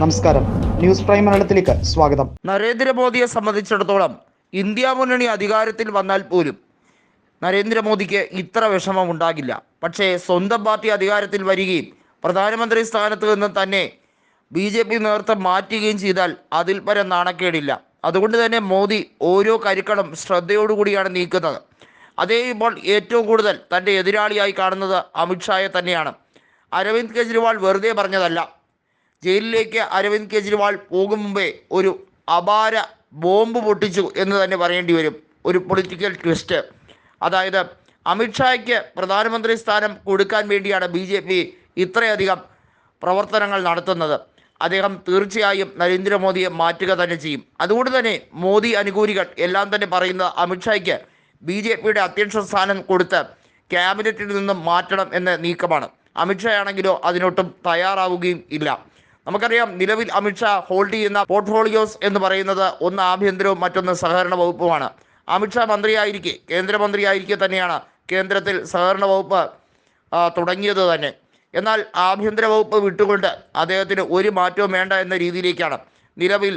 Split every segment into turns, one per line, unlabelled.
നമസ്കാരം. News prime മലയാളത്തിലേക്ക് സ്വാഗതം.
നരേന്ദ്രമോദിയെ സംബന്ധിച്ചിടത്തോളം ഇന്ത്യ മുന്നണി അധികാരത്തിൽ വന്നാൽ പോലും നരേന്ദ്രമോദിക്ക് ഇത്ര വിഷമം ഉണ്ടാകില്ല. പക്ഷേ സ്വന്തം പാർട്ടി അധികാരത്തിൽ വരികയും പ്രധാനമന്ത്രി സ്ഥാനത്ത് നിന്ന് തന്നെ ബി ജെ പി നേതൃത്വം മാറ്റുകയും ചെയ്താൽ അതിൽ പരം നാണക്കേടില്ല. അതുകൊണ്ട് തന്നെ മോദി ഓരോ കരുക്കളും ശ്രദ്ധയോടുകൂടിയാണ് നീക്കുന്നത്. അതേ ഇപ്പോൾ ഏറ്റവും കൂടുതൽ തന്റെ എതിരാളിയായി കാണുന്നത് അമിത്ഷായെ തന്നെയാണ്. അരവിന്ദ് കെജ്രിവാൾ വെറുതെ പറഞ്ഞതല്ല ജയിലിലേക്ക് അരവിന്ദ് കെജ്രിവാൾ പോകും മുമ്പേ ഒരു അപാര ബോംബ് പൊട്ടിച്ചു എന്ന് തന്നെ പറയേണ്ടി വരും. ഒരു പൊളിറ്റിക്കൽ ട്വിസ്റ്റ് അതായത് അമിത്ഷായ്ക്ക് പ്രധാനമന്ത്രി സ്ഥാനം കൊടുക്കാൻ വേണ്ടിയാണ് ബി ജെ പി ഇത്രയധികം പ്രവർത്തനങ്ങൾ നടത്തുന്നത്. അദ്ദേഹം തീർച്ചയായും നരേന്ദ്രമോദിയെ മാറ്റുക തന്നെ ചെയ്യും. അതുകൊണ്ട് തന്നെ മോദി അനുകൂലികൾ എല്ലാം തന്നെ പറയുന്ന അമിത്ഷായ്ക്ക് ബി ജെ പിയുടെ അധ്യക്ഷ സ്ഥാനം കൊടുത്ത് ക്യാബിനറ്റിൽ നിന്നും മാറ്റണം എന്ന നീക്കമാണ്. അമിത്ഷാ ആണെങ്കിലോ അതിനൊട്ടും തയ്യാറാവുകയും ഇല്ല. നമുക്കറിയാം നിലവിൽ അമിത്ഷാ ഹോൾഡ് ചെയ്യുന്ന പോർട്ട്ഫോളിയോസ് എന്ന് പറയുന്നത് ഒന്ന് ആഭ്യന്തരവും മറ്റൊന്ന് സഹകരണ വകുപ്പുമാണ്. അമിത്ഷാ മന്ത്രിയായിരിക്കെ കേന്ദ്രമന്ത്രിയായിരിക്കെ തന്നെയാണ് കേന്ദ്രത്തിൽ സഹകരണ വകുപ്പ് തുടങ്ങിയത് തന്നെ. എന്നാൽ ആഭ്യന്തര വകുപ്പ് വിട്ടുകൊണ്ട് അദ്ദേഹത്തിന് ഒരു മാറ്റവും വേണ്ട എന്ന രീതിയിലേക്കാണ്. നിലവിൽ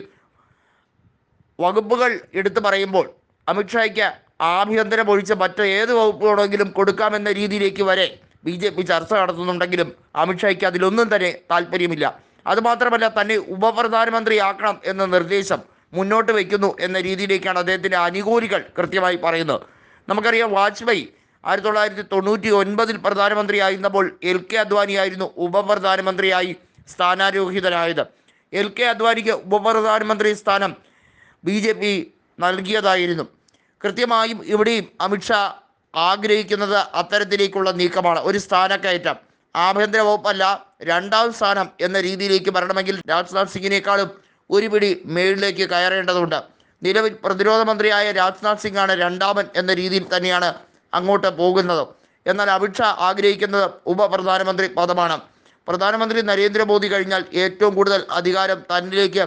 വകുപ്പുകൾ എടുത്തു പറയുമ്പോൾ അമിത്ഷായ്ക്ക് ആഭ്യന്തരം ഒഴിച്ച് മറ്റ് ഏത് വകുപ്പുകളെങ്കിലും കൊടുക്കാമെന്ന രീതിയിലേക്ക് വരെ ബി ജെ പി ചർച്ച നടത്തുന്നുണ്ടെങ്കിലും അമിത്ഷായ്ക്ക് അതിലൊന്നും തന്നെ താല്പര്യമില്ല. അതുമാത്രമല്ല തന്നെ ഉപപ്രധാനമന്ത്രിയാക്കണം എന്ന നിർദ്ദേശം മുന്നോട്ട് വയ്ക്കുന്നു എന്ന രീതിയിലേക്കാണ് അദ്ദേഹത്തിന്റെ അനുകൂലികൾ കൃത്യമായി പറയുന്നത്. നമുക്കറിയാം വാജ്പേയി ആയിരത്തി തൊള്ളായിരത്തി തൊണ്ണൂറ്റി ഒൻപതിൽ പ്രധാനമന്ത്രിയായിരുന്നപ്പോൾ എൽ കെ അദ്വാനിയായിരുന്നു ഉപപ്രധാനമന്ത്രിയായി സ്ഥാനാരോഹിതനായത്. എൽ കെ അദ്വാനിക്ക് ഉപപ്രധാനമന്ത്രി സ്ഥാനം ബി ജെ പി നൽകിയതായിരുന്നു. കൃത്യമായും ഇവിടെയും അമിത്ഷാ ആഗ്രഹിക്കുന്നത് അത്തരത്തിലേക്കുള്ള നീക്കമാണ്. ഒരു സ്ഥാനക്കയറ്റം. ആഭ്യന്തര വകുപ്പല്ല രണ്ടാം സ്ഥാനം എന്ന രീതിയിലേക്ക് വരണമെങ്കിൽ രാജ്നാഥ് സിംഗിനേക്കാളും ഒരു പിടി മേളിലേക്ക് കയറേണ്ടതുണ്ട്. നിലവിൽ പ്രതിരോധ മന്ത്രിയായ രാജ്നാഥ് സിംഗാണ് രണ്ടാമൻ എന്ന രീതിയിൽ തന്നെയാണ് അങ്ങോട്ട് പോകുന്നത്. എന്നാൽ അമിത്ഷാ ആഗ്രഹിക്കുന്നത് ഉപപ്രധാനമന്ത്രി പദമാണ്. പ്രധാനമന്ത്രി നരേന്ദ്രമോദി കഴിഞ്ഞാൽ ഏറ്റവും കൂടുതൽ അധികാരം തന്നിലേക്ക്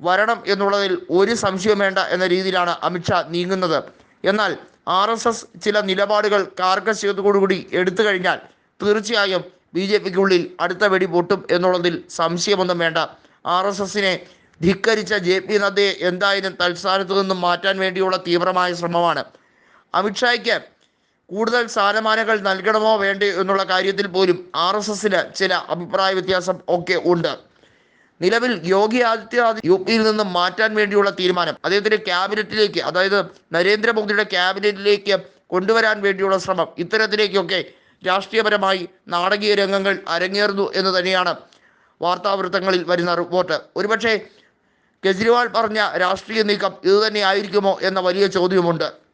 വരണം എന്നുള്ളതിൽ ഒരു സംശയം വേണ്ട എന്ന രീതിയിലാണ് അമിത്ഷാ നീങ്ങുന്നത്. എന്നാൽ ആർ ചില നിലപാടുകൾ കാർക്കശ്യത്തോടുകൂടി എടുത്തു കഴിഞ്ഞാൽ തീർച്ചയായും ബി ജെ പിക്കുള്ളിൽ അടുത്ത വെടി പൊട്ടും എന്നുള്ളതിൽ സംശയമൊന്നും വേണ്ട. ആർ എസ് എസിനെ ധിക്കരിച്ച ജെ പി നദ്ദയെ എന്തായാലും തൽസ്ഥാനത്തു നിന്നും മാറ്റാൻ വേണ്ടിയുള്ള തീവ്രമായ ശ്രമമാണ്. അമിത്ഷായ്ക്ക് കൂടുതൽ സ്ഥാനമാനങ്ങൾ നൽകണമോ വേണ്ടേ എന്നുള്ള കാര്യത്തിൽ പോലും ആർ എസ് എസിന് ചില അഭിപ്രായ വ്യത്യാസം ഒക്കെ ഉണ്ട്. നിലവിൽ യോഗി ആദിത്യനാഥ് യു പിയിൽ നിന്നും മാറ്റാൻ വേണ്ടിയുള്ള തീരുമാനം അദ്ദേഹത്തിന്റെ ക്യാബിനറ്റിലേക്ക് അതായത് നരേന്ദ്രമോദിയുടെ ക്യാബിനറ്റിലേക്ക് കൊണ്ടുവരാൻ വേണ്ടിയുള്ള ശ്രമം ഇത്തരത്തിലേക്കൊക്കെ രാഷ്ട്രീയപരമായി നാടകീയ രംഗങ്ങൾ അരങ്ങേറുന്നു എന്ന് തന്നെയാണ് വാർത്താവൃത്തങ്ങളിൽ വരുന്ന റിപ്പോർട്ട്. ഒരുപക്ഷെ കെജ്രിവാൾ പറഞ്ഞ രാഷ്ട്രീയ നീക്കം ഇതുതന്നെ ആയിരിക്കുമോ എന്ന വലിയ ചോദ്യമുണ്ട്